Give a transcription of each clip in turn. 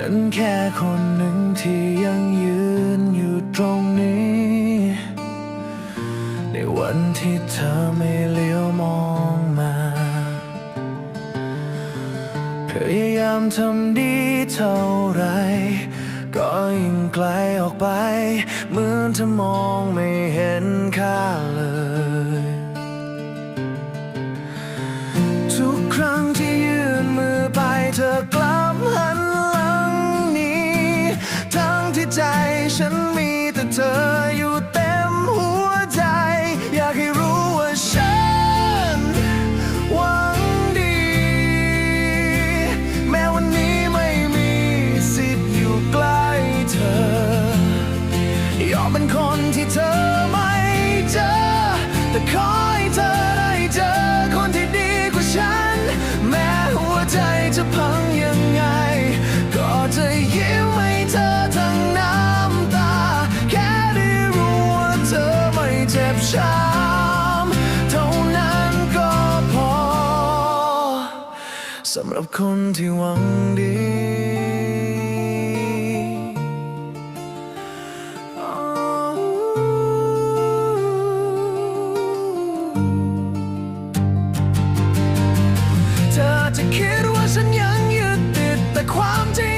ฉันแค่คนหนึ่งที่ยังยืนอยู่ตรงนี้ ในวันที่เธอไม่เลี้ยวมองมาพยายามทำดีเท่าไร ก็ยิ่งไกลออกไป เหมือนเธอมองไม่เห็นค่า คนที่เธอไม่เจอ แต่ขอให้เธอได้เจอคนที่ดีกว่าฉัน แม้หัวใจจะพังยังไง ก็จะยิ้มให้เธอทั้งน้ำตา แค่ได้รู้ว่าเธอไม่เจ็บช้ำเท่านั้นก็พอสำหรับคนที่หวังดี ฉันยังยึดติดแต่ความจริง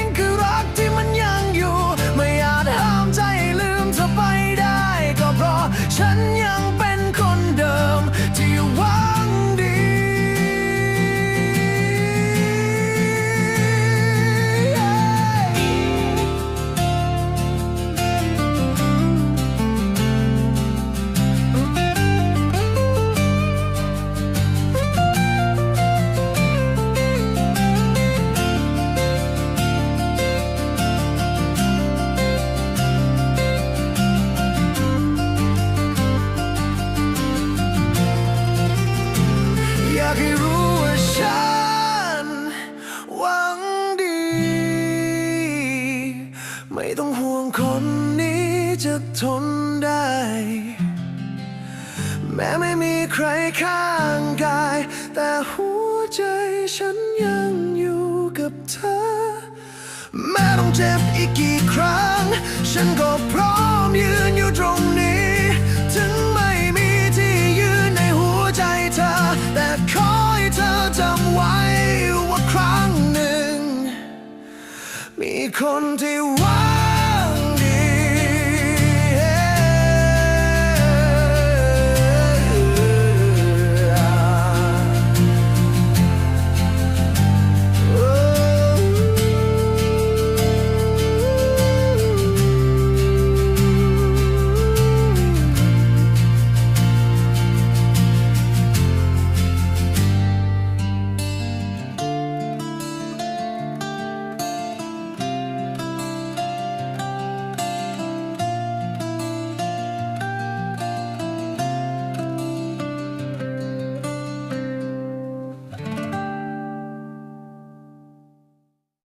ไม่ต้องห่วงคนนี้จะทนได้ แม้ไม่มีใครข้างกาย แต่หัวใจฉันยังอยู่กับเธอ แม้ต้องเจ็บอีกกี่ครั้ง ฉันก็พร้อมยืนอยู่ตรงนี้ ถึงไม่มีที่ยืนในหัวใจเธอ แต่ขอให้เธอจำไว้ว่าครั้งหนึ่ง มีคนที่